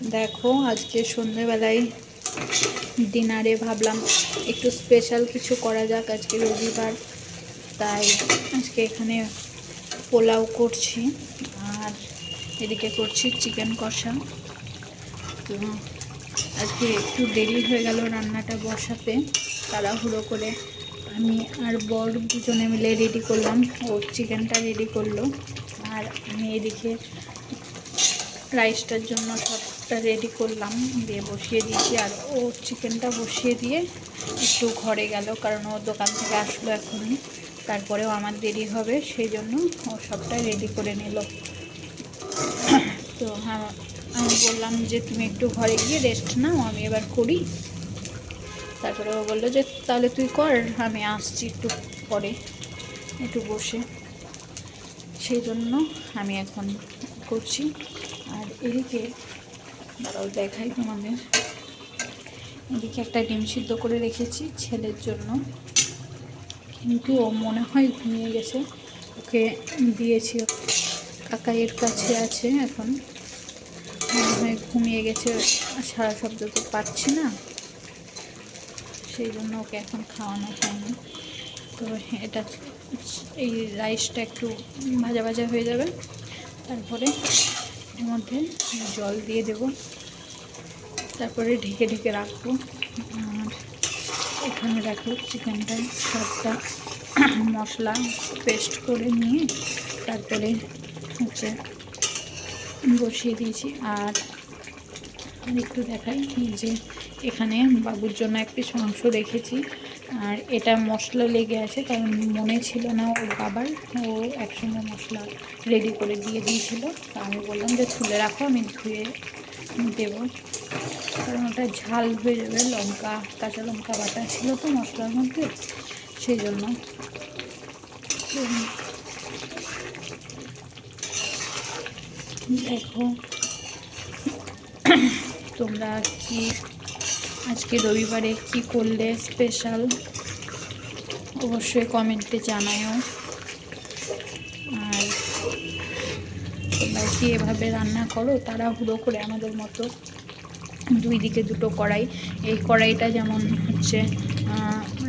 দেখো, আজকে সন্ধেবেলায় ডিনারে ভাবলাম একটু স্পেশাল কিছু করা যাক আজকে রবিবার। তাই আজকে এখানে পোলাও করছি আর এদিকে করছি চিকেন কষা। তো আজকে একটু দেরি হয়ে গেল রান্নাটা বসাতে, তাড়াহুড়ো করে আমি আর বর দুজনে মিলে রেডি করলাম। ও চিকেনটা রেডি করল। আর আমি এদিকে রাইসটার জন্য সবটা রেডি করলাম। দিয়ে বসিয়ে দিয়েছি। আর ও চিকেনটা বসিয়ে দিয়ে একটু ঘরে গেল, কারণ ও দোকান থেকে আসলো এখনই। তারপরেও আমার দেরি হবে সেই জন্য ও সবটা রেডি করে নিল। তো হ্যাঁ আমি বললাম যে, তুমি একটু ঘরে গিয়ে রেস্ট নাও, আমি এবার করি। তারপরে ও বলল যে, তাহলে তুই কর, আমি আসছি একটু পরে, একটু বসে। সেই জন্য আমি এখন করছি। আর এদিকে, দাঁড়াও, দেখাই তোমাদের। এদিকে একটা ডিম সিদ্ধ করে রেখেছি ছেলের জন্য। কিন্তু ও মনে হয় ঘুমিয়ে গেছে। ওকে দিয়েছি। কাকা এর কাছে আছে এখন। মনে হয় ঘুমিয়ে গেছে, সারা শব্দ তো পাচ্ছি না। সেই জন্য ওকে এখন খাওয়ানো হয়নি। তো এটা এই রাইসটা একটু ভাজা ভাজা হয়ে যাবে। তারপরে মধ্যে জল দিয়ে দেব। তারপরে ঢেকে ঢেকে রাখব। আর এখানে রাখব চিকেনটা সবটা মশলা পেস্ট করে নিয়ে তারপরে হচ্ছে বসিয়ে দিয়েছি। আর একটু দেখাই যে এখানে বাবুর জন্য এক পিস মাংস রেখেছি। আর এটা মশলা লেগে আছে, কারণ মনে ছিল না ওর বাবার, ও একসঙ্গে মশলা রেডি করে দিয়ে দিয়েছিল। আমি বললাম যে তুলে রাখো, আমি ধুয়ে দেব। কারণ ওটা ঝাল হয়ে যাবে, লঙ্কা, কাঁচা লঙ্কা বাটা ছিল তো মশলার মধ্যে, সেই জন্য। দেখো, তোমরা কি আজকে রবিবারে কি করলে স্পেশাল অবশ্যই কমেন্টে জানায়ও। আর তোমরা কি এভাবে রান্না করো? তাড়াহুড়ো করে আমাদের মতো দুই দিকে দুটো কড়াই। এই কড়াইটা যেমন হচ্ছে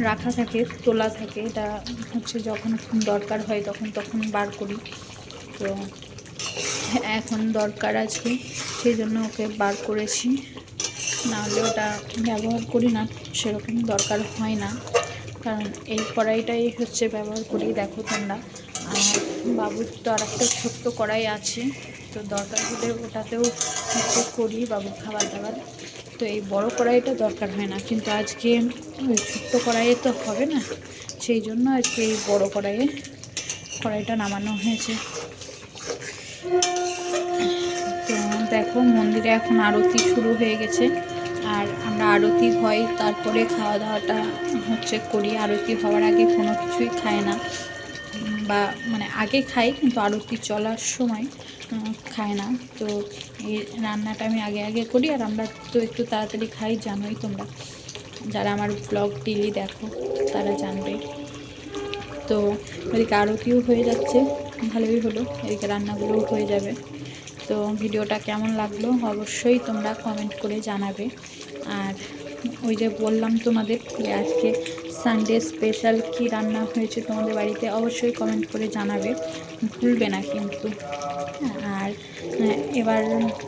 রাখা থাকে, তোলা থাকে, এটা হচ্ছে যখন দরকার হয় তখন তখন বার করি। তো এখন দরকার আছে, সেই জন্য ওকে বার করেছি। নাহলে ওটা ব্যবহার করি না, সেরকম দরকার হয় না। কারণ এই কড়াইটাই হচ্ছে ব্যবহার করি, দেখো তোমরা। আর বাবুর তো আর একটা ছোট্ট কড়াই আছে, তো দরকার হলে ওটাতেও হচ্ছে করি বাবুর খাবার দাবার। তো এই বড় কড়াইটা দরকার হয় না, কিন্তু আজকে ওই ছোট্ট কড়াইয়ে তো হবে না, সেই জন্য আজকে এই বড় কড়াইয়ে কড়াইটা নামানো হয়েছে। তো দেখো মন্দিরে এখন আরতি শুরু হয়ে গেছে। আর আমরা আরতি হয়, তারপরে খাওয়া দাওয়াটা হচ্ছে করি। আরতি হওয়ার আগে কোনো কিছুই খায় না। বা মানে আগে খাই, কিন্তু আরতি চলার সময় খায় না। তো এই রান্নাটা আমি আগে আগে করি, আর আমরা তো একটু তাড়াতাড়ি খাই, জানোই তোমরা। যারা আমার ব্লগ ডেলি দেখো, তারা জানবে। তো এদিকে আরতিও হয়ে যাচ্ছে, ভালোই হলো। এদিকে রান্নাগুলোও হয়ে যাবে। তো ভিডিওটা কেমন লাগল অবশ্যই তোমরা কমেন্ট করে জানাবে। আর ওই যে বললাম তোমাদের যে আজকে সানডে স্পেশাল কি রান্না হয়েছে তোমাদের বাড়িতে অবশ্যই কমেন্ট করে জানাবে। ভুলবে না কিন্তু। আর এবার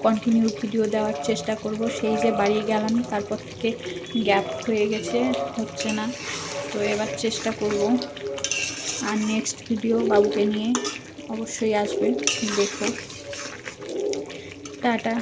কন্টিনিউ ভিডিও দেওয়ার চেষ্টা করব। সেই যে বাড়ি গেলাম, তারপর থেকে গ্যাপ হয়ে গেছে, হচ্ছে না। তো এবার চেষ্টা করব। আর নেক্সট ভিডিও বাবুকে নিয়ে অবশ্যই আসবে, দেখো। টাটা।